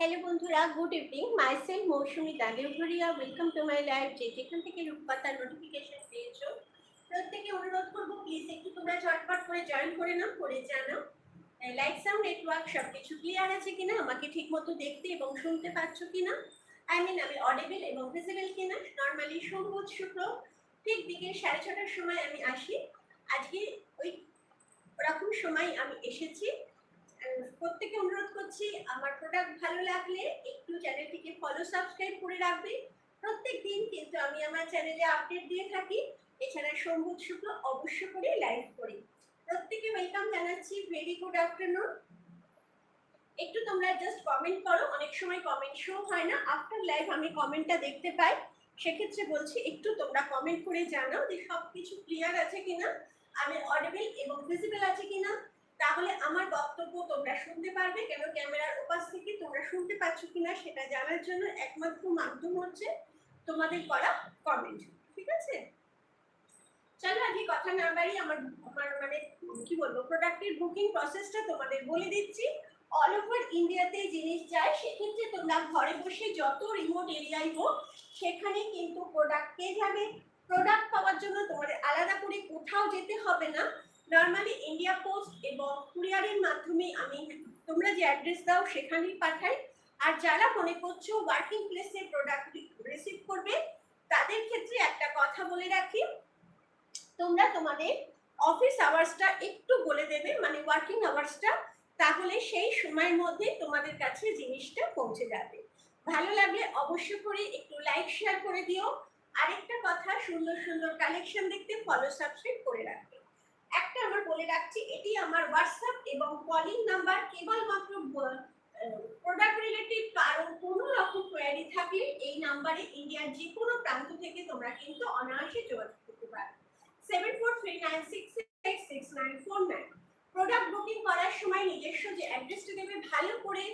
Hello বন্ধুরা good evening myself Mousumi দাদেভরিয়া welcome to my life যে যেখান থেকে রূপপাতার নোটিফিকেশন পেয়েছ, প্রত্যেকে অনুরোধ করব প্লিজ একটু তোমরা ঝটপট করে জয়েন করে নাও, করে জানাও। লাইট সাউন্ড নেটওয়ার্ক সব কিছু ক্লিয়ার আছে কিনা, আমাকে ঠিক মতো দেখতে এবং শুনতে পাচ্ছ কিনা? আই মিন আমি অডিবল এবং ভিজিবল কিনা? নর্মালি সোম শুক্র, ঠিক বিকেল সাড়ে ছটার সময় আমি আসি। আজকে ওই ওরকম সময় আমি এসেছি। প্রত্যেকে অনুরোধ করছি, আমার প্রোডাক্ট ভালো লাগলে একটু চ্যানেলটিকে ফলো সাবস্ক্রাইব করে রাখবে। প্রত্যেক দিন কিন্তু আমি আমার চ্যানেলে আপডেট দিয়ে থাকি। এছাড়া সোমবুধ শুক্র অবশ্য করে লাইভ করি। প্রত্যেকে ওয়েলকাম জানাচ্ছি। ভেরি গুড আফটারনুন একটু তোমরা জাস্ট কমেন্ট করো। অনেক সময় কমেন্ট শো হয় না। আফটার লাইভ আমি কমেন্টটা দেখতে পাই। সেক্ষেত্রে বলছি, একটু তোমরা কমেন্ট করে জানাও যে সব কিছু ক্লিয়ার আছে কিনা, আমি অডিবল এবং ভিজিবল আছে কিনা। তাহলে আমার বক্তব্য তোমরা শুনতে পারবে, কেন ক্যামেরার উপাস থেকে তোমরা শুনতে পাচ্ছ কিনা সেটা জানার জন্য একমাত্র মাধ্যম হচ্ছে তোমাদের করা কমেন্ট ঠিক আছে? চলো আজকে কথা না বাড়িয়ে আমার আমার মানে কি বলব প্রোডাক্টের বুকিং প্রসেসটা তোমাদের বলে দিচ্ছি। অল ওভার ইন্ডিয়াতে জিনিস যায়, সেক্ষেত্রে তোমরা ঘরে বসে যত রিমোট এরিয়ায় হোক, সেখানে কিন্তু প্রোডাক্ট পেয়ে যাবে। প্রোডাক্ট পাওয়ার জন্য তোমাদের আলাদা করে কোথাও যেতে হবে না। নর্মালি ইন্ডিয়া পোস্ট এবং কুরিয়ারের মাধ্যমে আমি তোমরা যে অ্যাড্রেস দাও, সেখানেই পাঠাই। আর যারা মনে করছ ওয়ার্কিং প্লেসে প্রোডাক্ট রিসিভ করবে, তাদের ক্ষেত্রে একটা কথা বলে রাখি। তোমরা তোমাদের অফিস আওয়ার্সটা একটু বলে দেবে মানে ওয়ার্কিং আওয়ার্সটা তাহলে সেই সময়ের মধ্যে তোমাদের কাছে জিনিসটা পৌঁছে যাবে। ভালো লাগলে অবশ্য করে একটু লাইক শেয়ার করে দিও। আরেকটা কথা, সুন্দর সুন্দর কালেকশন দেখতে ফলো সাবস্ক্রাইব করে রাখবে। একটা আমার বলে রাখছি, এটি আমার হোয়াটসঅ্যাপ এবং কলিং নাম্বার কেবলমাত্র প্রোডাক্ট রিলেটিভ কারণ কোনো রকম কোয়ারি থাকলে এই নাম্বারে ইন্ডিয়ার যে কোনো প্রান্ত থেকে তোমরা কিন্তু অনায়াসে যোগাযোগ করতে পারো seven four three nine six six six nine four nine product booking করার সময় নিজস্ব যে অ্যাড্রেসটা দেবে, ভালো করে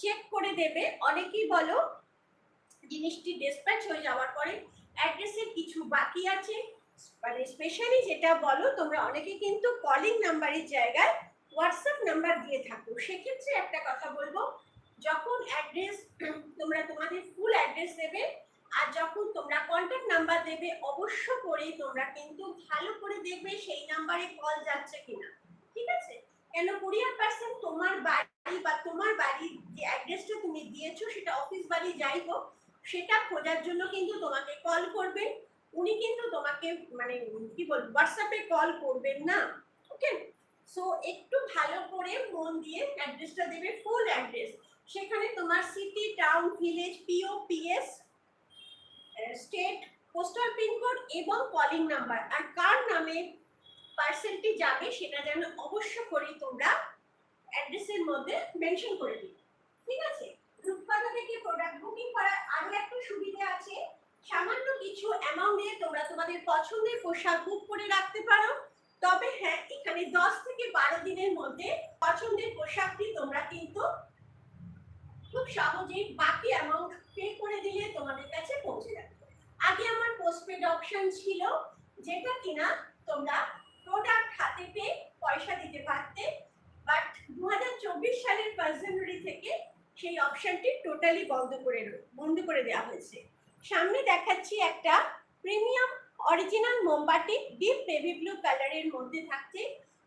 চেক করে দেবে। অনেকেই বলো, জিনিসটি ডিসপ্যাচ হয়ে যাওয়ার পরে অ্যাড্রেসের কিছু বাকি আছে। মানে স্পেশালি যেটা বলো, তোমরা অনেকে কিন্তু কলিং নাম্বারের জায়গায় হোয়াটসঅ্যাপ নাম্বার দিয়ে থাকো। সেক্ষেত্রে একটা কথা বলব, যখন অ্যাড্রেস তোমরা তোমাদের ফুল অ্যাড্রেস দেবে, আর যখন তোমরা কন্ট্যাক্ট নাম্বার দেবে, অবশ্য করে তোমরা কিন্তু ভালো করে দেখবে সেই নাম্বারে কল যাচ্ছে কিনা। ঠিক আছে? কেন? কুরিয়ার পার্সন তোমার বাড়ি বা তোমার বাড়ির যে অ্যাড্রেসটা তুমি দিয়েছ, সেটা অফিস বাড়ি যাই হোক, সেটা খোঁজার জন্য কিন্তু তোমাকে কল করবেন উনি কিন্তু তোমাকে মানে কি বলব হোয়াটসঅ্যাপে কল করবেন না ওকে সো একটু ভালো করে মন দিয়ে অ্যাড্রেসটা দেবে ফুল অ্যাড্রেস সেখানে তোমার city town village PO PS state postal pin code এবং কলিং নাম্বার আর কার নামে পার্সেলটি যাবে, সেটা যেন অবশ্য করে তোমরা অ্যাড্রেসের মধ্যে মেনশন করে দিও। ঠিক আছে? রূপকথা থেকে প্রোডাক্ট বুকিং করার আরও একটা সুবিধা আছে? সামান্য কিছু অ্যামাউন্টে তোমরা তোমাদের পছন্দের পোশাক বুক করে রাখতে পারো। তবে হ্যাঁ এখানে দশ থেকে বারো দিনের মধ্যে পছন্দের পোশাকটি তোমরা কিন্তু খুব সহজেই বাকি অ্যামাউন্ট পে করে দিলে তোমাদের কাছে পৌঁছে যাবে। আগে আমার পোস্টপেড অপশন ছিল, যেটা কিনা তোমরা প্রোডাক্ট হাতে পেয়ে পয়সা দিতে পারতে বাট দু হাজার চব্বিশ সালের ফার্স্ট জানুয়ারি থেকে সেই অপশনটি টোটালি বন্ধ করে বন্ধ করে দেওয়া হয়েছে। সামনে দেখাচ্ছি একটা প্রিমিয়াম অরিজিনাল মোমবাতি ডিপ বেবি ব্লু কালারের মধ্যে থাকছে।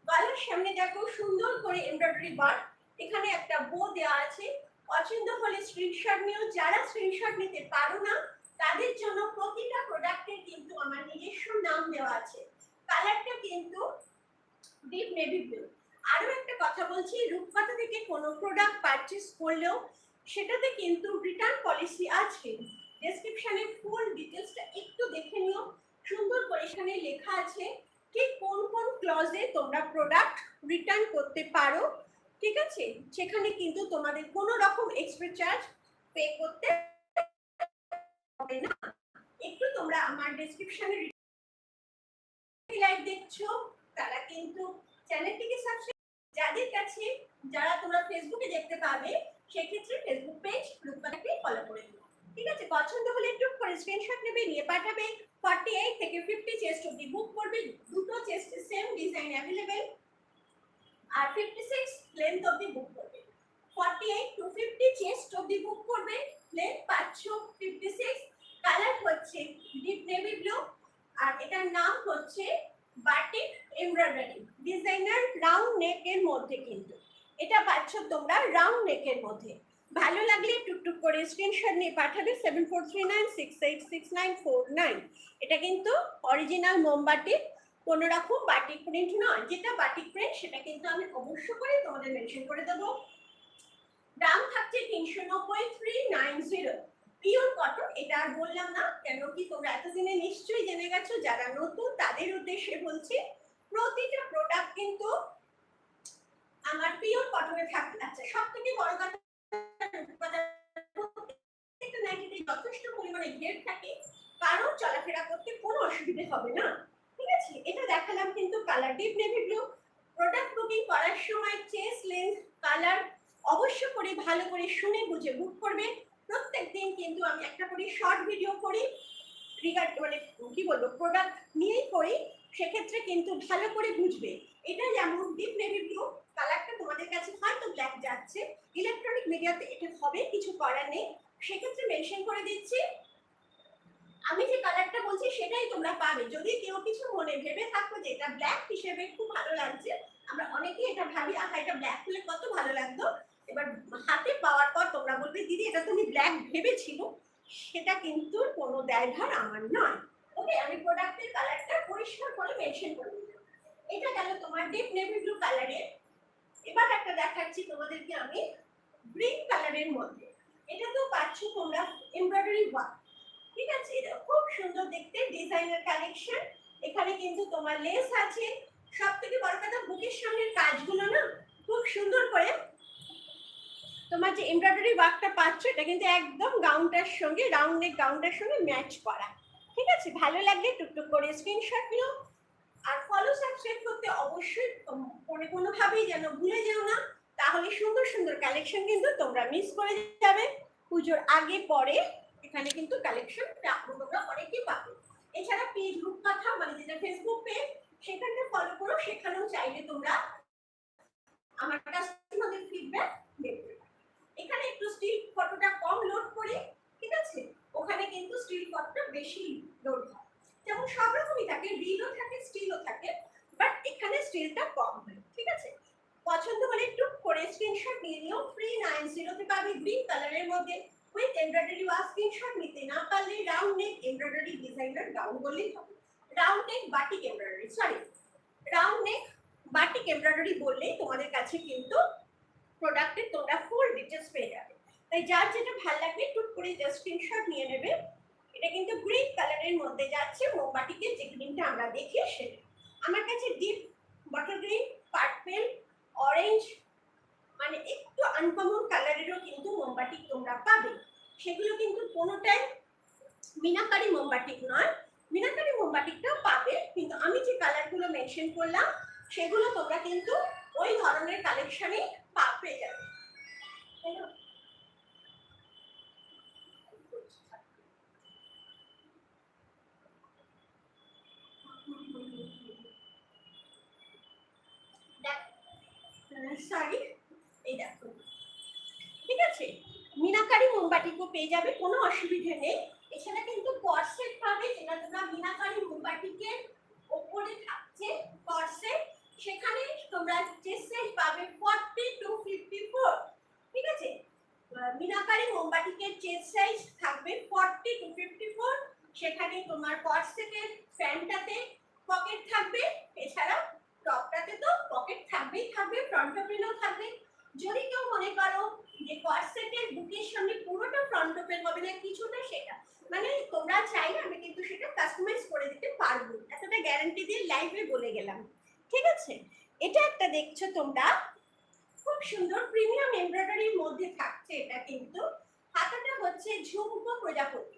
গলার সামনে দেখো সুন্দর করে এমব্রয়ডারি বার এখানে একটা বো দেওয়া আছে। পছন্দ হলে স্ক্রিনশট নিও। যারা স্ক্রিনশট নিতে পারো না, তাদের জন্য প্রতিটা প্রোডাক্টের কিন্তু আমার নিজস্ব নাম দেওয়া আছে। কালারটা কিন্তু ডিপ নেভি ব্লু আরও একটা কথা বলছি, রূপকথা থেকে কোনো প্রোডাক্ট পারচেস করলেও সেটাতে কিন্তু রিটার্ন পলিসি আছে। ডেসক্রিপশনে ফুল ডিটেলসটা একটু দেখে নিও। সুন্দর করে এখানে লেখা আছে ঠিক কোন কোন ক্লজে তোমরা প্রোডাক্ট রিটার্ন করতে পারো, ঠিক আছে? সেখানে কিন্তু তোমাদের কোনো রকম এক্সট্রা চার্জ পে করতে হবে না। একটু তোমরা আমার ডেসক্রিপশনে লাইভ দেখছ, তারা কিন্তু চ্যানেলটিকে সাবস্ক্রাইব যাদের কাছে, যারা তোমরা ফেসবুকে দেখতে পাবে, সেক্ষেত্রে ফেসবুক পেজ রূপকথাকে ফলো করে দিও ঠিক আছে, পছন্দ হলে একটু করে স্ক্রিনশট নেবে, নিয়ে পাঠাবে। ফর্টি এইট থেকে ফিফটি চেস্ট অব্দি বুক করবে। দুটো চেস্ট সেম ডিজাইন অ্যাভেলেবেল আর ফিফটি সিক্স লেন্থ অব্দি বুক করবে। Forty eight to fifty chest অব্দি বুক করবে। লেন্থ পাঁচশো ফিফটি সিক্স কালার হচ্ছে ডিপ নেভি ব্লু আর এটার নাম হচ্ছে বাটিক এমব্রয়ডারি ডিজাইনার রাউন্ড নেকের মধ্যে কিন্তু। এটা পাচ্ছ তোমরা রাউন্ড নেকের মধ্যে। ভালো লাগলে করে স্ক্রিনশট নিয়ে পাঠাবে seven four three nine six eight six nine four nine এটা কিন্তু অরিজিনাল মোমবাটি কোনো রকম বাটিক প্রিন্ট নয়। যেটা বাটিক প্রিন্ট সেটা কিন্তু আমি অবশ্য করে তোমাদের মেনশন করে দেবো। দাম থাকছে তিনশো নব্বই three nine zero pure cotton এটা আর বললাম না কেন কি তোমরা এতদিনে নিশ্চয়ই জেনে গেছো, যারা নতুন তাদের উদ্দেশ্যে বলছি, প্রতিটা প্রোডাক্ট কিন্তু আমার পিওর কটনে থাকে আচ্ছা সব থেকে বড় কথা প্রত্যেকটা নাইটিতে যথেষ্ট পরিমাণে ঘের থাকে, কারণ চলাফেরা করতে কোনো অসুবিধে হবে না। ঠিক আছে? এটা দেখালাম কিন্তু colour deep navy blue product booking করার সময় চেস লেন্থ কালার অবশ্য করে ভালো করে শুনে বুঝে বুক করবে প্রত্যেক দিন কিন্তু আমি একটা করে শর্ট ভিডিও করি রিগার্ড মানে কি বলব প্রোডাক্ট নিয়েই করি, সেক্ষেত্রে কিন্তু ভালো করে বুঝবে। এটা যেমন ডিপ নেভি ব্লু কালারটা তোমাদের কাছে হয়তো ব্ল্যাক যাচ্ছে। ইলেকট্রনিক মিডিয়াতে এটা হবে, কিছু করার নেই। সেক্ষেত্রে মেনশন করে দিচ্ছি, আমি যে কালারটা বলছি সেটাই তোমরা পাবে। যদি কেউ কিছু মনে ভেবে থাকো যে এটা ব্ল্যাক হিসেবে খুব ভালো লাগছে, আমরা অনেকেই এটা ভাবি, আহা, এটা ব্ল্যাক হলে কত ভালো লাগতো? এবার হাতে পাওয়ার পর তোমরা বলবে, দিদি, এটা তুমি ব্ল্যাক ভেবেছিল। সেটা কিন্তু কোনো দায়ভার আমার নয়। ওকে, আমি প্রোডাক্টের কালারটা পরিষ্কার করে মেনশন করে এটা গেল তোমার ডিপ নেভি ব্লু কালারের এবার একটা দেখাচ্ছি তোমাদেরকে আমি গ্রিন কালারের মধ্যে। এটা তো পাচ্ছ তোমরা এমব্রয়ডারি ওয়ার্ক ঠিক আছে? এটা খুব সুন্দর দেখতে ডিজাইনার কালেকশন এখানে কিন্তু তোমার লেস আছে। সব থেকে বড় কথা, বুকের সামনের কাজগুলো না খুব সুন্দর করে তোমার যে এমব্রয়ডারি ওয়ার্কটা পাচ্ছ, এটা কিন্তু একদম গাউনটার সঙ্গে রাউন্ড নেক গাউনটার সঙ্গে ম্যাচ করা। ঠিক আছে? ভালো লাগলে টুকটুক করে স্ক্রিনশট নিও। আর ফলো সাবস্ক্রাইব করতে অবশ্যই কোনো কোনোভাবেই যেন ভুলে যেও না। তাহলে সুন্দর সুন্দর কালেকশন কিন্তু তোমরা মিস করে যাবে। পুজোর আগে, পরে এখানে কিন্তু কালেকশন তোমরা অনেকেই পাবে। এছাড়া পেজ গ্রুপ কথা মানে যেটা ফেসবুক পেজ সেখানে ফলো করো। সেখানেও চাইলে তোমরা আমার কাছে তোমাদের ফিডব্যাক দেবে এখানে একটু স্টিল ফটোটা কম লোড করি, ঠিক আছে? ওখানে কিন্তু স্টিল ফটোটা বেশি লোড হয়। যেমন সব রকমই থাকে, রিলও থাকে, স্টিলও থাকে বাট এখানে স্টিলটা কম হয়, ঠিক আছে? পছন্দ হলে একটু করে স্ক্রিনশট নিয়ে নিও থ্রি নাইন জিরোতে পাবে গ্রিন কালারের মধ্যে উইথ এমব্রয়ডারি ওয়া স্ক্রিনশট নিতে না পারলে round neck embroidery designer gown বললেই হবে। Round neck batik embroidery sorry round neck batik embroidery বললেই তোমাদের কাছে কিন্তু প্রোডাক্টের তোমরা ফুল ডিটেলস পেয়ে যাবে। তাই যার যেটা ভালো লাগবে টুক করে জাস্ট স্ক্রিনশট নিয়ে নেবে। এটা কিন্তু গ্রিন কালারের মধ্যে যাচ্ছে মোমবাটিকে যে গ্রিনটা আমরা দেখি সেটা। আমার কাছে deep bottle green purple orange মানে একটু আনকমন কালারেরও কিন্তু মোমবাটি তোমরা পাবে। সেগুলো কিন্তু কোনোটাই মিনাকারি মোমবাটিক নয়। মিনাকারি মোমবাটিকটাও পাবে, কিন্তু আমি যে কালারগুলো মেনশন করলাম, সেগুলো তোমরা কিন্তু ওই ধরনের কালেকশনে পা, পেয়ে যাবে। তাই এই দেখো। ঠিক আছে? মিনাকারি মোমবাটিকও পেয়ে যাবে, কোনো অসুবিধে নেই। এছাড়া কিন্তু কর্সেট পাবে, যেটা তোমরা মিনাকারি মোমবাটিকের ওপরে থাকছে কর্সেট সেখানে তোমরা চেস্ট সাইজ পাবে ফর্টি টু ফিফটি ফোর ঠিক আছে? মিনাকারি মোমবাটিকের চেস্ট সাইজ থাকবে ফর্টি টু ফিফটি ফোর সেখানে তোমার কর্সেটের ফ্যানটাতে পকেট থাকবে এছাড়া টপটাতে তো পকেট থাকবেই থাকবে ফ্রন্ট ওপেনও থাকবে যদি কেউ মনে করো যে কর্সেটের বুকের সামনে পুরোটা ফ্রন্ট ওপেন হবে না কিছুটা সেটা মানে তোমরা চাইলে আমি কিন্তু সেটা কাস্টমাইজ করে দিতে পারব এতটা গ্যারান্টি দিয়ে লাইভে গেলাম ঠিক আছে? এটা একটা দেখছ তোমরা? খুব সুন্দর প্রিমিয়াম এমব্রয়ডারির মধ্যে থাকছে এটা কিন্তু। হাতাটা হচ্ছে ঝুমকো প্রজাপতি।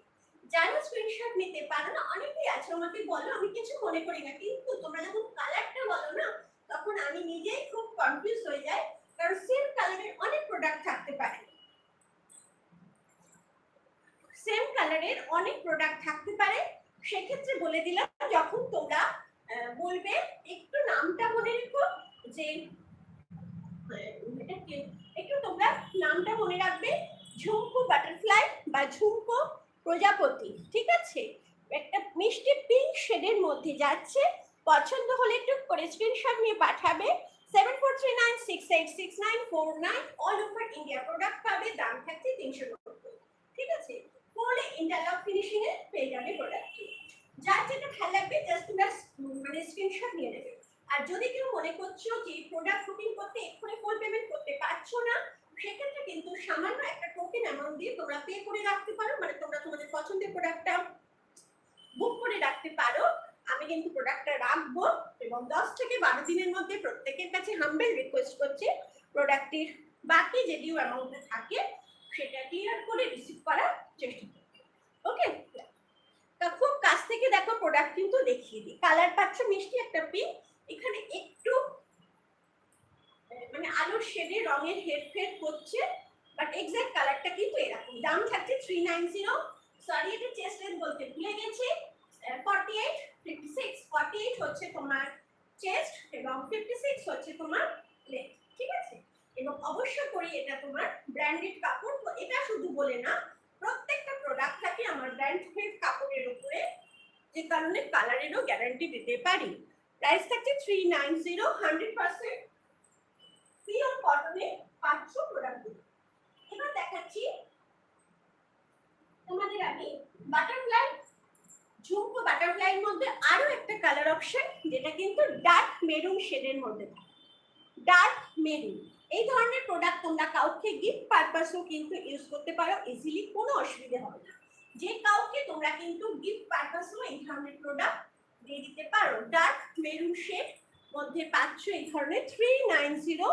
যারা স্ক্রিনশট নিতে পারো না? অনেকেই আছে, আমাকে বলো, আমি কিছু মনে করি না। কিন্তু তোমরা যখন কালারটা বলো না, তখন আমি নিজেই খুব কনফিউজ হয়ে যাই, কারণ সেম কালারের অনেক প্রোডাক্ট থাকতে পারে। সেম কালারের অনেক প্রোডাক্ট থাকতে পারে। সেক্ষেত্রে বলে দিলাম, যখন তোমরা বলবে, একটু নামটা মনে রেখো যে একটু তোমরা নামটা মনে রাখবে, ঝুমকো বাটারফ্লাই বা ঝুমকো প্রজাপতি, ঠিক আছে? একটা মিষ্টি পিঙ্ক শেডের মধ্যে যাচ্ছে, পছন্দ হলে একটু করে স্ক্রিনশট নিয়ে পাঠাবে। Seven four three nine six eight six nine four nine all over India product পাবে, দাম থাকছে তিনশো ঠিক আছে? ফুল ইন্টারলক ফিনিশিং এ পেয়ে যাবে প্রোডাক্টটি যার যেটা ভালো লাগবে জাস্ট তোমরা মানে স্ক্রিনশট নিয়ে নেবে। আর যদি কেউ মনে করছ যে প্রোডাক্ট বুকিং করতে এক্ষুনি ফুল পেমেন্ট করতে পারছ না, সেক্ষেত্রে কিন্তু সামান্য একটা টোকেন অ্যামাউন্ট দিয়ে তোমরা পে করে রাখতে পারো। মানে তোমরা তোমাদের পছন্দের প্রোডাক্টটা বুক করে রাখতে পারো। আমি কিন্তু প্রোডাক্টটা রাখব এবং দশ থেকে বারো দিনের মধ্যে প্রত্যেকের কাছে হাম্বেল রিকোয়েস্ট করছে প্রোডাক্টটির বাকি যে ডিউ অ্যামাউন্টটা থাকে, সেটা ক্লিয়ার করে রিসিভ করার চেষ্টা করবে। ওকে কাছ থেকে দেখো প্রোডাক্ট কিন্তু দেখিয়ে দিই। কালার পাচ্ছ মিষ্টি, একটা পিঙ্ক এখানে একটু মানে আলোর শেডে রঙের হেরফের করছে বাট এক্সাক্ট কালারটা কিন্তু এরকম। দাম থাকছে থ্রি নাইন জিরো সরি এটা চেস্ট লেন্থ বলতে ভুলে গেছি। Forty eight fifty six forty eight হচ্ছে তোমার চেস্ট এবং ফিফটি সিক্স হচ্ছে তোমার লেন্থ ঠিক আছে? এবং অবশ্য করি এটা তোমার ব্র্যান্ডেড কাপড়, তো এটা শুধু বলে না প্রত্যেকটা প্রোডাক্ট থাকে আমার ব্র্যান্ড ব্র্যান্ডেড কাপড়ের উপরে, যে কারণে কালারেরও গ্যারান্টি দিতে পারি। প্রাইস থাকছে three nine zero hundred percent pure কটনে পাঁচশো প্রোডাক্ট এবার দেখাচ্ছি তোমাদের আমি বাটারফ্লাই ঝুমকো বাটারফ্লাইয়ের মধ্যে আরও একটা কালার অপশন যেটা কিন্তু ডার্ক মেরুন শেডের মধ্যে থাকে। ডার্ক মেরুন এই ধরনের প্রোডাক্ট তোমরা কাউকে গিফট পারপাসও কিন্তু ইউজ করতে পারো ইজিলি কোনো অসুবিধা হবে না। যে কাউকে তোমরা কিন্তু গিফট পারপাসও এই ধরনের প্রোডাক্ট দিয়ে দিতে পারো ডার্ক মেরুন শেড মধ্যে পাচ্ছ এই ধরনের থ্রি নাইন জিরো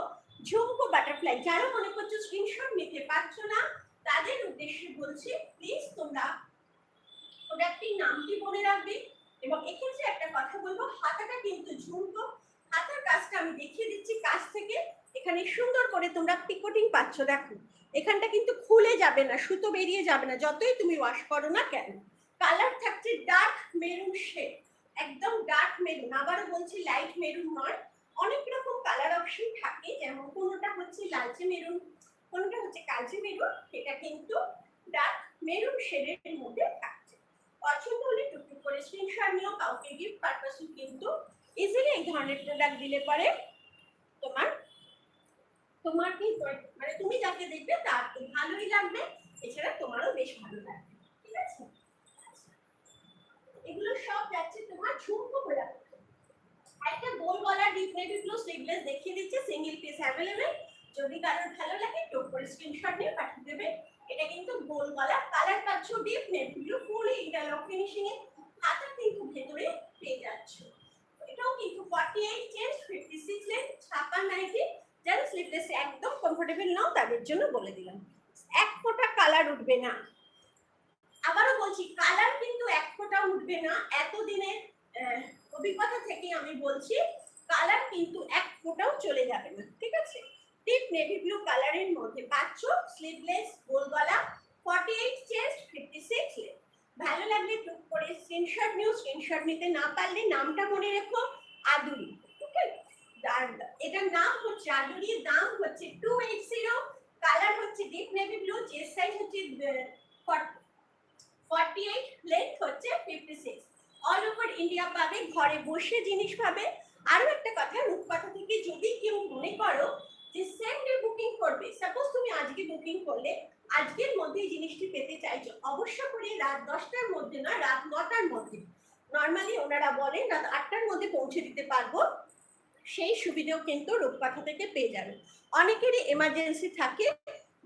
ঝুমকো বাটারফ্লাই যারা মনে করছ স্ক্রিনশট নিতে পারছ না, তাদের উদ্দেশ্যে বলছি প্লিজ তোমরা প্রোডাক্টটির নামটি মনে রাখবে এবং এক্ষেত্রে একটা কথা বলব, হাতাটা কিন্তু ঝুমকো। হাতার কাজটা আমি দেখিয়ে দিচ্ছি কাছ থেকে। এখানে সুন্দর করে তোমরা পিকোটিং পাচ্ছ, দেখো। এখানটা কিন্তু খুলে যাবে না, সুতো বেরিয়ে যাবে না, যতই তুমি ওয়াশ করো না কেন। কালার থাকছে ডার্ক মেরুন শেড একদম ডার্ক মেরুন আবারও বলছি লাইট মেরুন নয়, অনেক রকম কালার অপশন থাকে, যেমন কোনোটা হচ্ছে লালচে মেরুন কোনোটা হচ্ছে কালচে মেরুন এটা কিন্তু ডার্ক মেরুন শেডের মধ্যে থাকছে। পছন্দ হলে টুকটুক করে স্ক্রিনশট নিও, কাউকে গিফট পারপাসও কিন্তু ইজিলি এই ধরনের প্রোডাক্ট দিলে পরে তোমার তোমার কি মানে তুমি যাকে দেখবে তার ভালোই লাগবে, এছাড়া তোমারও বেশ ভালো লাগবে, ঠিক আছে? এগুলো সব যাচ্ছে তোমার ঝুমকো প্রোডাক্ট একটা গোল গলা ডিপ ব্লু স্লিভলেস দেখিয়ে দিচ্ছে সিঙ্গেল পিস অ্যাভেলেবেল যদি কারোর ভালো লাগে টোক করে স্ক্রিনশট নিয়ে পাঠিয়ে দেবে। এটা কিন্তু গোল গলা কালার পাচ্ছ deep blue full interlock finishing এ। হাতা কিন্তু ভেতরে পেয়ে যাচ্ছ। এটাও কিন্তু 48 চেস্ট 56 লেন্থ ছাপা নাইটি যারা স্লিভলেস একদম কমফোর্টেবল নাও, তাদের জন্য বলে দিলাম। এক ফোঁটা কালার উঠবে না। আবারও বলছি কালার কিন্তু এক ফোঁটা উঠবে না। এতদিনের অভিজ্ঞতা থেকে আমি বলছি কালার কিন্তু এক ফোঁটাও চলে যাবে না, ঠিক আছে? ডিপ নেভি ব্লু কালারের মধ্যে পাচ্ছ স্লিভলেস গোল গলা 48 চেস্ট 56 লেন্থ ভালো লাগলে টুক করে স্ক্রিনশট নিও স্ক্রিনশট নিতে না পারলে নামটা মনে রেখো, আদুরি। এটার নাম হচ্ছে আদুরি দাম হচ্ছে টু এইট জিরো কালার হচ্ছে deep navy blue chest size হচ্ছে ফর্টি এইট লেন্থ হচ্ছে fifty six all over India পাবে, ঘরে বসে জিনিস পাবে। আরও একটা কথা, রূপকথা থেকে যদি কেউ মনে করো যে সেম ডে বুকিং করবে সাপোজ তুমি আজকে বুকিং করলে, আজকের মধ্যে জিনিসটি পেতে চাইছো, অবশ্য করে রাত দশটার মধ্যে না, রাত নটার মধ্যে। নর্মালি ওনারা বলেন, রাত আটটার মধ্যে পৌঁছে দিতে পারব। সেই সুবিধেও কিন্তু রূপকথা থেকে পেয়ে যাবে। অনেকেরই এমার্জেন্সি থাকে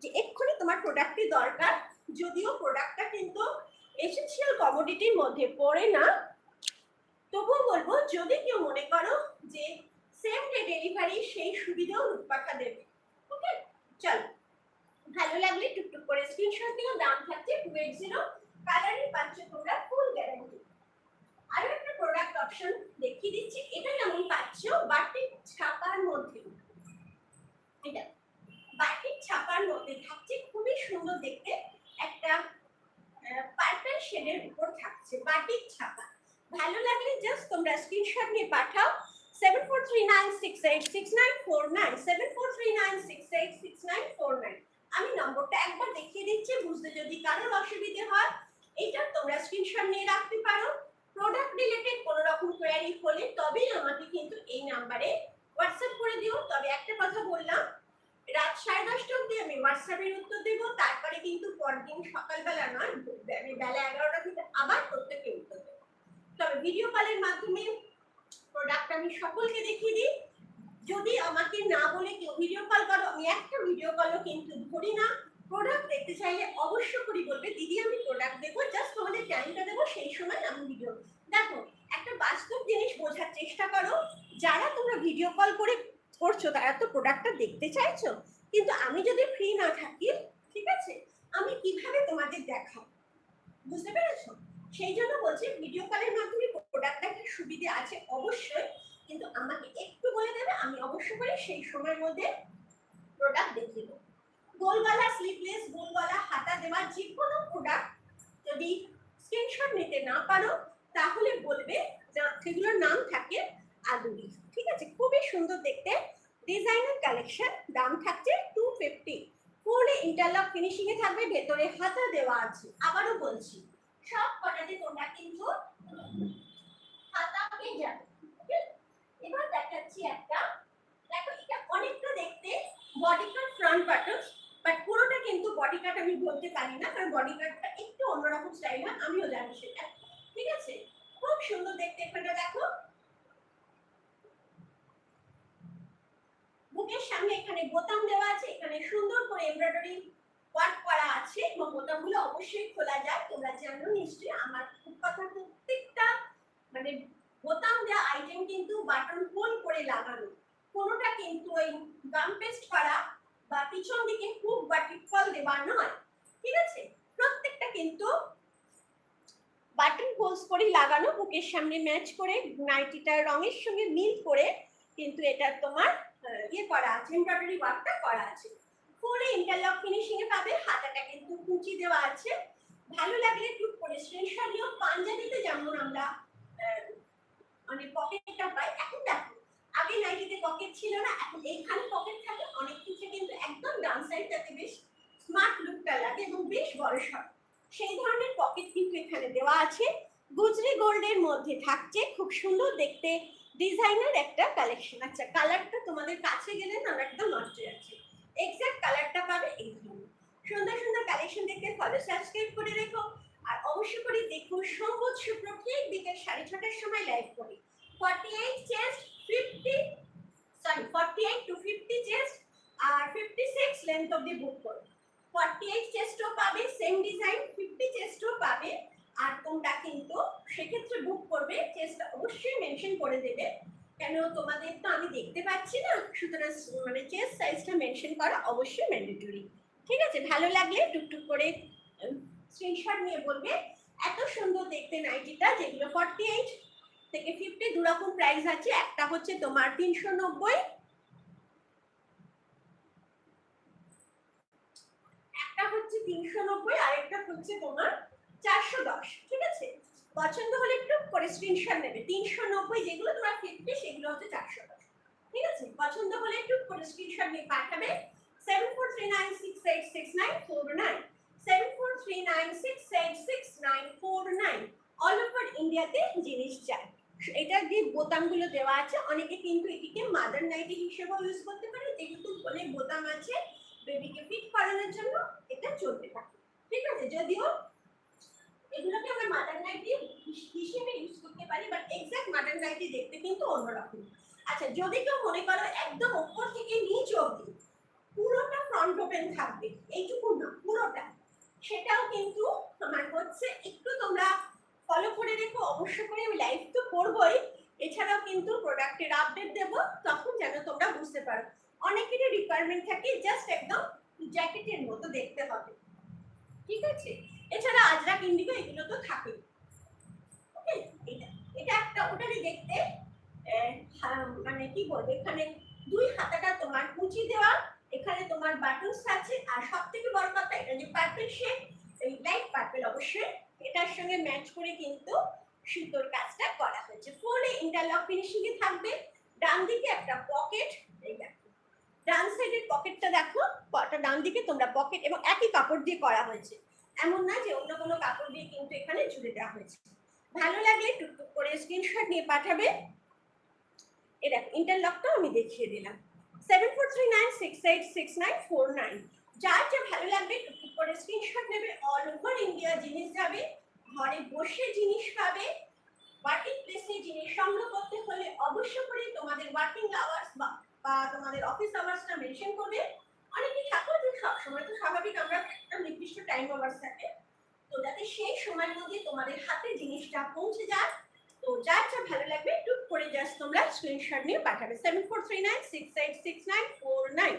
যে এক্ষুনি তোমার প্রোডাক্টটি দরকার, যদিও প্রোডাক্টটা কিন্তু এসেন্সিয়াল কমোডিটির মধ্যে পড়ে না। তবুও বলব, যদি কেউ মনে করো যে সেম ডে ডেলিভারি সেই সুবিধাও রূপকথা দেবে ওকে চলো। ভালো লাগলে টুকটুক করে স্ক্রিনশট দিও, দাম থাকছে টু এইট জিরো কালারই পাচ্ছ তোমরা ফুল গ্যারান্টি আরও প্রোডাক্ট অপশন দেখিয়ে দিচ্ছি। এটা যেমন পাচ্ছ? বাটিক ছাপার মধ্যে। এটা বাটিক ছাপার মধ্যে থাকছে। খুবই সুন্দর দেখতে। একটা পার্পল শেডের উপর থাকছে বাটিক ছাপা। ভালো লাগলে জাস্ট তোমরা স্ক্রিনশট নিয়ে পাঠাও। Seven four three nine six eight six nine four nine seven four three nine six eight six nine four nine আমি নম্বরটা একবার দেখিয়ে দিচ্ছি। বুঝতে যদি কারোর অসুবিধে হয় এটা তোমরা স্ক্রিনশট নিয়ে রাখতে পারো প্রোডাক্ট রিলেটেড কোনো রকম কোয়ারি হলে তবেই আমাকে কিন্তু এই নাম্বারে হোয়াটসঅ্যাপ করে দিও তবে একটা কথা বললাম রাত সাড়ে দশটা অব্দি আমি হোয়াটসঅ্যাপের উত্তর দেবো, তারপরে কিন্তু পরদিন সকালবেলা নয় বেলা এগারোটা থেকে আবার প্রত্যেকে উত্তর দেবো। তবে ভিডিও কলের মাধ্যমে প্রোডাক্ট আমি সকলকে দেখিয়ে দিই। যদি আমাকে না বলে কেউ ভিডিও কল করো, আমি একটা ভিডিও কলও কিন্তু ধরি না। প্রোডাক্ট দেখতে চাইলে অবশ্য করে বলবে, দিদি, আমি প্রোডাক্ট দেবো জাস্ট তোমাদের টাইমটা দেবো, সেই সময় আমি ভিডিও দেখো, একটা বাস্তব জিনিস বোঝার চেষ্টা করো, যারা তোমরা ভিডিও কল করে করছ, তারা তো প্রোডাক্টটা দেখতে চাইছো কিন্তু আমি যদি ফ্রি না থাকি, ঠিক আছে? আমি কীভাবে তোমাদের দেখাবো? বুঝতে পেরেছ? সেই জন্য বলছি ভিডিও কলের মাধ্যমে প্রোডাক্টটা দেখার সুবিধে আছে? অবশ্যই। কিন্তু আমাকে একটু বলে দেবে, আমি অবশ্য করে সেই সময়ের মধ্যে প্রোডাক্ট দেখিয়ে দেবো। গোলগলা স্লিপলেস গোলগলা, হাতা দেওয়া যে কোনো প্রোডাক্ট যদি স্ক্রিনশট নিতে না পারো, তাহলে বলবে যা- সেগুলোর নাম থাকে আদুরি। ঠিক আছে? খুবই সুন্দর দেখতে। ডিজাইনার কালেকশন দাম থাকছে টু ফিফটি ফুলে ইন্টারলক ফিনিশিং এ থাকবে, ভেতরে হাতা দেওয়া আছে। আবারও বলছি, সব কটাতে তোমরা কিন্তু হাতা পেয়ে যাবে? এবার দেখাচ্ছি একটা। দেখো, এটা অনেকটা দেখতে body cut front button but পুরোটা কিন্তু বডি কাট আমি বলতে পারি না, কারণ বডি কাটটা একটু অন্যরকম স্টাইল হয়, আমিও জানি সেটা। ঠিক আছে? খুব সুন্দর দেখতে এখানে দেখো। বুকের সামনে এখানে বোতাম দেওয়া আছে, এখানে সুন্দর করে এমব্রয়ডারি ওয়ার্ক করা আছে এবং বোতামগুলো অবশ্যই খোলা যায়। তোমরা জানো নিশ্চয়ই আমার খুব কথা প্রত্যেকটা মানে বোতাম দেওয়া আইটেম কিন্তু বাটন হোল করে লাগানো। কোনোটা কিন্তু ওই গাম পেস্ট করা বা পিছন দিকে হুক বা টিপল দেওয়া নয়, ঠিক আছে? প্রত্যেকটা কিন্তু বাটন হোলস করে লাগানো, বুকের সামনে ম্যাচ করে, নাইটিটার রঙের সঙ্গে মিল করে কিন্তু এটা তোমার ইয়ে করা আছে এমব্রয়ডারি ওয়ার্কটা করা আছে। ফুলে ইন্টারলক ফিনিশিং এ পাবে, হাতাটা কিন্তু কুচি দেওয়া আছে। ভালো লাগলে একটু করে নিও। পাঞ্জাবিতে যেমন আমরা মানে পকেটটা পাই, এখন দেখো, আগে নাইটিতে পকেট ছিল না, এখন এইখানে পকেট থাকে, অনেক কিছু কিন্তু একদম ডান সাইডটাতে বেশ স্মার্ট লুকটা লাগে এবং বেশ বড় সড়। সেই ধরনের পকেট কিন্তু এখানে দেওয়া আছে। গুজরি গোল্ডের মধ্যে থাকছে, খুব সুন্দর দেখতে। ডিজাইনার একটা কালেকশন আচ্ছা কালারটা তোমাদের কাছে গেলে না একদম নষ্ট যাচ্ছে। এক্সাক্ট কালারটা পাবে এই ধরনের। সুন্দর সুন্দর কালেকশন দেখতে ফলো সাবস্ক্রাইব করে রেখো। আর অবশ্যই করে দেখো সম্বোধ শুক্র ঠিক বিকেল সাড়ে ছটার সময় লাইভ করি। Forty eight chest fifty sorry forty eight to fifty chest R fifty six length অব্দি বুক করো। ফর্টি এইট চেস্টও পাবে সেম ডিজাইন ফিফটি চেস্টও পাবে। আর তোমরা কিন্তু সেক্ষেত্রে বুক করবে চেস্টটা অবশ্যই মেনশন করে দেবে। কেন তোমাদের তো আমি দেখতে পাচ্ছি না, সুতরাং মানে চেস্ট সাইজটা মেনশন করা অবশ্যই ম্যান্ডেটরি ঠিক আছে? ভালো লাগলে টুকটুক করে স্ক্রিনশট নিয়ে বলবে। এত সুন্দর দেখতে নাইটিটা, যেগুলো ফর্টি এইট থেকে ফিফটি দু রকম প্রাইস আছে। একটা হচ্ছে তোমার তিনশো নব্বই। একটা হচ্ছে তিনশো নব্বই আর একটা হচ্ছে তোমার চারশো দশ, ঠিক আছে? পছন্দ হলে একটু করে স্ক্রিনশট নেবে। তিনশো নব্বই যেগুলো তোমার ফিফটি সেগুলো হচ্ছে চারশো দশ, ঠিক আছে? পছন্দ হলে একটু করে স্ক্রিনশট নিয়ে পাঠাবে। Seven four three nine six eight six nine four nine seven four three nine six eight six nine four nine all over ইন্ডিয়াতে জিনিস চাই। এটা যে বোতামগুলো দেওয়া আছে, অনেকে কিন্তু এটিকে মাদার নাইটি হিসেবেও ইউজ করতে পারে, যেহেতু অনেক বোতাম আছে বেবিকে ফিট করানোর জন্য এটা চলতে থাকে, ঠিক আছে? যদিও এগুলোকে আমরা মাদার নাইটি হিসেবে ইউজ করতে পারি বাট এক্সাক্ট মাদার নাইটি দেখতে কিন্তু অন্যরকম। আচ্ছা যদি কেউ মনে করো একদম উপর থেকে নিচ অব্দি পুরোটা ফ্রন্ট ওপেন থাকবে, এইটুকু না, পুরোটা, সেটাও কিন্তু আমার হচ্ছে একটু তোমরা ফলো করে রেখো অবশ্য করে আমি লাইভ তো করবোই। এছাড়াও কিন্তু প্রোডাক্টের আপডেট দেব, তখন যেন তোমরা বুঝতে পারো। অনেকেরই রিকোয়ারমেন্ট থাকে জাস্ট একদম জ্যাকেটের মতো দেখতে হবে। ঠিক আছে? এছাড়া আজরাক ইন্ডিগো এগুলো তো থাকে এটা একটা ওটারই দেখতে মানে কি বলব, এখানে দুই হাতাটা তোমার কুচি দেওয়া, এখানে তোমার বাটনস আছে, আর সব থেকে বড় কথা এটা যে পার্পেল শেড এই লাইট পার্পেল অবশ্যই, এটার সঙ্গে ম্যাচ করে কিন্তু সুতোর কাজটা করা হয়েছে। ফুলে ইন্টারলক ফিনিশিং এ থাকবে, ডান দিকে একটা পকেট এই দেখো, ডান সাইডের পকেটটা দেখো ডান দিকে তোমরা পকেট এবং একই কাপড় দিয়ে করা হয়েছে। এমন না যে অন্য কোনো কাপড় দিয়ে কিন্তু এখানে জুড়ে দেওয়া হয়েছে। ভালো লাগলে টুকটুক করে স্ক্রিনশট নিয়ে পাঠাবে। এ দেখো ইন্টারলকটাও আমি দেখিয়ে দিলাম। Seven four three nine six eight six nine four nine যার যা ভালো লাগবে, টুকটুক করে স্ক্রিনশট নেবে। অল ওভার ইন্ডিয়া জিনিস যাবে, ঘরে বসে জিনিস পাবে। ওয়ার্কিং প্লেসে জিনিস সংগ্রহ করতে হলে অবশ্য করে তোমাদের ওয়ার্কিং আওয়ার্স বা তোমাদের অফিস আওয়ার্সটা মেনশন করবে অনেকে থাকো যে সবসময় তো স্বাভাবিক আমরা একটা নির্দিষ্ট টাইম আওয়ার্স থাকে তো যাতে সেই সময়ের মধ্যে তোমাদের হাতে জিনিসটা পৌঁছে যায়। তো যার যা ভালো লাগবে, টুক করে জাস্ট তোমরা স্ক্রিনশট নিয়ে পাঠাবে। Seven four three nine six eight six nine four nine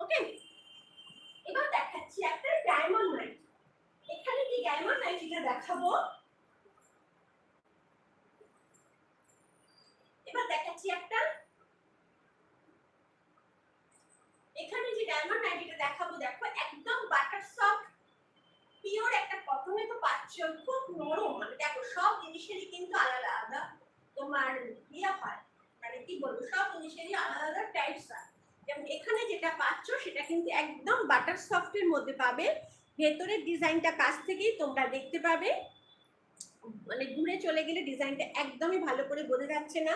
okay এবার দেখাচ্ছি একটা ডায়মন্ড নাইট এখানে কি ডায়মন্ড নাইটিটা দেখাবো? এবার দেখাচ্ছি একটা। এখানে যে ডায়মন্ড নাইটিটা দেখাবো, দেখো, একদম বাটার সফট পিওর একটা কটনে তো পাচ্ছ, খুব নরম। মানে দেখো, সব জিনিসেরই কিন্তু আলাদা আলাদা তোমার ইয়ে হয়। মানে কি বলব, সব জিনিসেরই আলাদা আলাদা টাইপস হয়। যেমন এখানে যেটা পাচ্ছ, সেটা কিন্তু একদম বাটার সফটের মধ্যে পাবে। ভেতরের ডিজাইনটা কাছ থেকেই তোমরা দেখতে পাবে। মানে দূরে চলে গেলে ডিজাইনটা একদমই ভালো করে বোঝা যাচ্ছে না।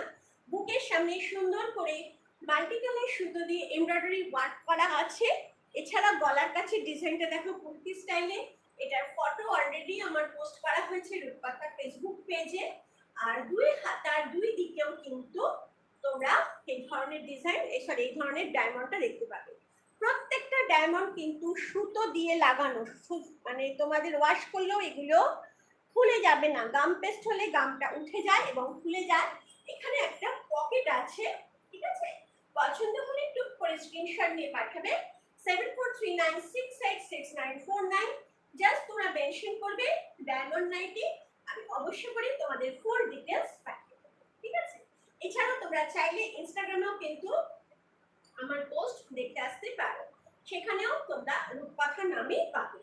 বুকের সামনে সুন্দর করে মাল্টি কালার সুতো দিয়ে এমব্রয়ডারি ওয়ার্ক করা আছে। এছাড়া গলার কাছে ডিজাইনটা দেখো কুর্তি স্টাইলে এটার ফটো অলরেডি আমার পোস্ট করা হয়েছে রূপপাতার ফেসবুক পেজে আর দুই হাতার দুই দিকেও কিন্তু তোমরা এই ধরনের ডিজাইন সরি এই ধরনের ডায়মন্ডটা দেখতে পাবে। প্রত্যেকটা ডায়মন্ড কিন্তু সুতো দিয়ে লাগানো মানে তোমাদের ওয়াশ করলেও এগুলো খুলে যাবে না। গাম পেস্ট হলে গামটা উঠে যায় এবং খুলে যায়। এখানে একটা পকেট আছে, ঠিক আছে? পছন্দ হলে টুক করে স্ক্রিনশট নিয়ে পাঠাবে। Seven four three nine six eight six nine four nine just তোমরা মেনশন করবে ডায়মন্ড নাইটি আমি অবশ্যই করে তোমাদের ফুল ডিটেলস পাঠিয়ে ঠিক আছে? এছাড়াও তোমরা চাইলে ইনস্টাগ্রামেও কিন্তু আমার পোস্ট দেখতে আসতে পারো। সেখানেও তোমরা রূপকথা নামেই পাবে,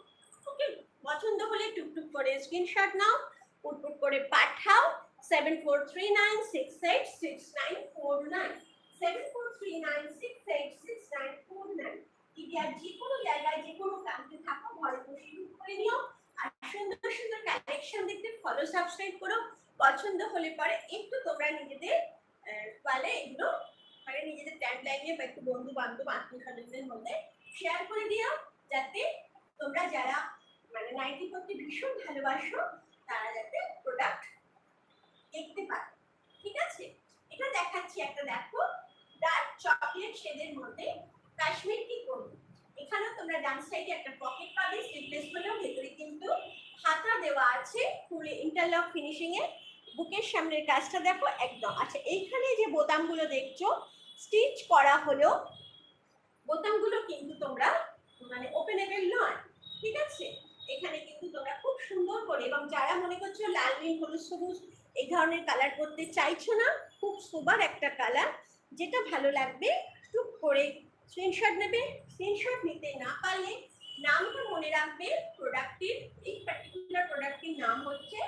ওকে? পছন্দ হলে টুকটুক করে স্ক্রিনশট নাও পুটপুট করে পাঠাও seven four three nine six eight six nine four nine seven four three nine six eight six nine ইন্ডিয়ার যে কোনো জায়গায় যে কোনো প্রান্তে থাকো, ঘরে বসে বুক করে নিও আর সুন্দর সুন্দর কালেকশন দেখতে ফলো সাবস্ক্রাইব করো। পছন্দ হলে পরে একটু তোমরা নিজেদের পালে এগুলো মানে নিজেদের ট্যাগ লাইনে বা একটু বন্ধু বান্ধব আত্মীয় স্বজনদের মধ্যে শেয়ার করে দিও, যাতে তোমরা যারা মানে নাইটি করতে ভীষণ ভালোবাসো, তারা যাতে প্রোডাক্ট দেখতে পারে ঠিক আছে? এটা দেখাচ্ছি একটা, দেখো ডার্ক চকলেট শেডের মধ্যে কাশ্মীর কি করব? এখানেও তোমরা ডান সাইডে একটা পকেট পাবে স্লিপলেস হলেও ভেতরে কিন্তু হাতা দেওয়া আছে ফুলে ইন্টারলক ফিনিশিং বুকের সামনের কাজটা দেখো একদম। আচ্ছা এইখানে যে বোতামগুলো দেখছ স্টিচ করা হলো বোতামগুলো কিন্তু তোমরা মানে ওপেনেবল নয়, ঠিক আছে? এখানে কিন্তু তোমরা খুব সুন্দর করে এবং যারা মনে করছ লাল, নীল, হলুদ, সবুজ এই ধরনের কালার করতে চাইছো না, খুব সোবার একটা কালার যেটা ভালো লাগবে, টুক করে স্ক্রিনশট নেবে স্ক্রিনশট নিতে না পারলে নামটা মনে রাখবে প্রোডাক্টটির এই পার্টিকুলার প্রোডাক্টটির নাম হচ্ছে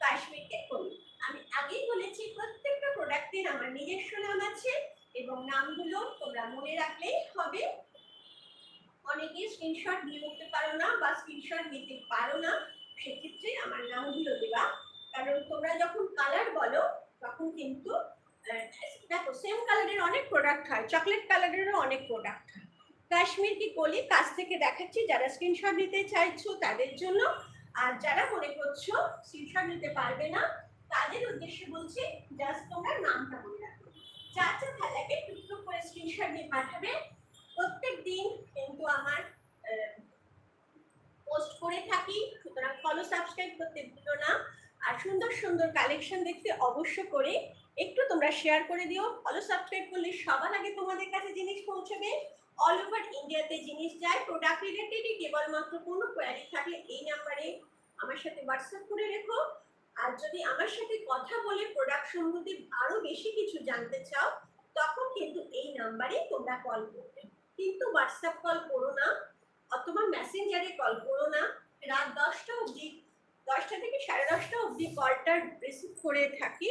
কাশ্মীর টেকনি আমি আগেই বলেছি, প্রত্যেকটা প্রোডাক্টের আমার নিজস্ব নাম আছে এবং নামগুলো তোমরা মনে রাখলেই হবে। অনেকে স্ক্রিনশট নিয়ে উঠতে পারো না বা স্ক্রিনশট নিতে পারো না, সেক্ষেত্রে আমার নামগুলো দেওয়া কারণ তোমরা যখন কালার বলো, তখন কিন্তু দেখো সেম কালারের অনেক প্রোডাক্ট হয় চকলেট কালারেরও অনেক প্রোডাক্ট হয়। কাশ্মীর কি কলি কাছ থেকে দেখাচ্ছি? যারা স্ক্রিনশট নিতে চাইছো তাদের জন্য। আর যারা মনে করছ স্ক্রিনশট নিতে পারবে না, তাদের উদ্দেশ্যে বলছি জাস্ট তোমরা নামটা মনে রাখো। যা ভালো লাগে টুকটুক করে স্ক্রিনশট নিয়ে পাঠাবে। প্রত্যেক দিন কিন্তু আমার পোস্ট করে থাকি। সুতরাং ফলো সাবস্ক্রাইব করতে ভুলো না। আর সুন্দর সুন্দর কালেকশন দেখতে অবশ্য করে একটু তোমরা শেয়ার করে দিও। ফলো সাবস্ক্রাইব করলে সবার আগে তোমাদের কাছে জিনিস পৌঁছবে। অল ওভার ইন্ডিয়াতে জিনিস যায় প্রোডাক্ট রিলেটেডই কেবলমাত্র কোনো কোয়ারি থাকলে এই নাম্বারে আমার সাথে হোয়াটসঅ্যাপ করে রেখো। আর যদি আমার সাথে কথা বলে প্রোডাক্ট সম্বন্ধে আরও বেশি কিছু জানতে চাও, তখন কিন্তু এই নাম্বারে তোমরা কল করবে। কিন্তু হোয়াটসঅ্যাপ কল করো না, অথবা মেসেঞ্জারে কল করো না। রাত দশটা অবধি, দশটা থেকে সাড়ে দশটা অবধি কলটা রিসিভ করে থাকি।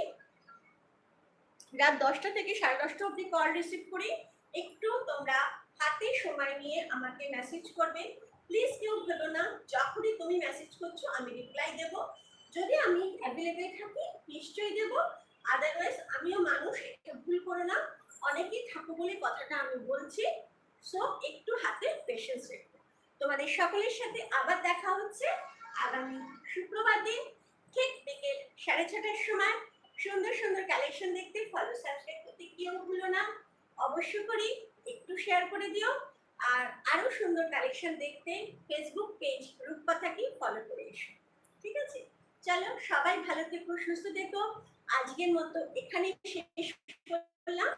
রাত দশটা থেকে সাড়ে দশটা অবধি কল রিসিভ করি একটু তোমরা হাতে সময় নিয়ে আমাকে মেসেজ করবে। প্লিজ কেউ ভেবো না, যখনই তুমি মেসেজ করছ, আমি রিপ্লাই দেব। যদি আমি অ্যাভেলেবেল থাকি, নিশ্চয়ই দেব। আদারওয়াইজ আমিও মানুষ একটু ভুল করো না। অনেকেই থাকো বলে কথাটা আমি বলছি। সো একটু হাতে পেশেন্স রেখো। তোমাদের সকলের সাথে আবার দেখা হচ্ছে আগামী শুক্রবার দিন, ঠিক বিকেল সাড়ে ছটার সময়। সুন্দর সুন্দর কালেকশন দেখতে ফলো সাবস্ক্রাইব করতে কেউ ভুলো না। অবশ্য করি। একটু শেয়ার করে দিও। আর আরও সুন্দর কালেকশন দেখতে ফেসবুক পেজ রূপকথাকে ফলো করে এসো। ঠিক আছে? চলো সবাই ভালো থেকো, সুস্থ থেকো। আজকের মতো এখানে শেষ করলাম।